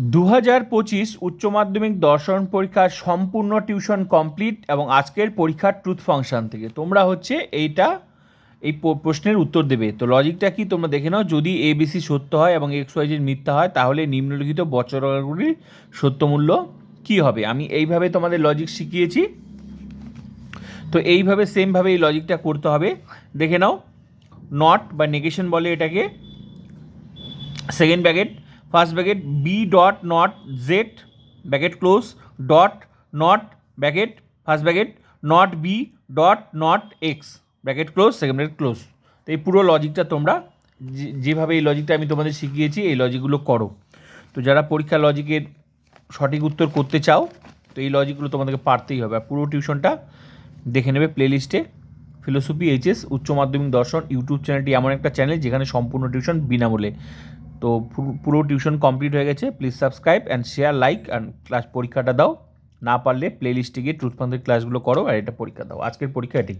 দু হাজার পঁচিশ উচ্চ মাধ্যমিক দর্শন পরীক্ষার সম্পূর্ণ টিউশন কমপ্লিট এবং আজকের পরীক্ষার ট্রুথ ফাংশন থেকে। তোমরা হচ্ছে এইটা, এই প্রশ্নের উত্তর দেবে। তো লজিকটা কি তোমরা দেখে নাও। যদি এ এবিসি সত্য হয় এবং এক্স ওয়াই জেড মিথ্যা হয়, তাহলে নিম্নলিখিত বচনগুলির সত্যমূল্য কি হবে? আমি এইভাবে তোমাদের লজিক শিখিয়েছি। তো এইভাবে সেমভাবে এই লজিকটা করতে হবে। দেখে নাও। নট বা নেগেশন বলে এটাকে। Second bracket first bracket B dot not Z bracket close dot not bracket first bracket not B dot not X bracket close second bracket close তো এই পুরো লজিকটা তোমরা যেভাবে এই লজিকটা আমি তোমাদের শিখিয়েছি, এই লজিকগুলো করো। তো যারা পরীক্ষা লজিকের সঠিক উত্তর করতে চাও, তো এই লজিকগুলো তোমাদেরকে পারতেই হবে। আর পুরো টিউশনটা দেখে নেবে প্লেলিস্টে ফিলোসফি এইচএস উচ্চ মাধ্যমিক দর্শন ইউটিউব চ্যানেলটি এমন একটা চ্যানেল যেখানে সম্পূর্ণ টিউশন বিনামূল্যে। তো পুরো- টিউশন কমপ্লিট হয়ে গেছে। Please subscribe and share like and class পরীক্ষাটা দাও। না পারলে প্লে লিস্টে গিয়ে ট্রুথ ক্লাসগুলো করো আর এটা পরীক্ষা দাও। আজকের পরীক্ষা এটি।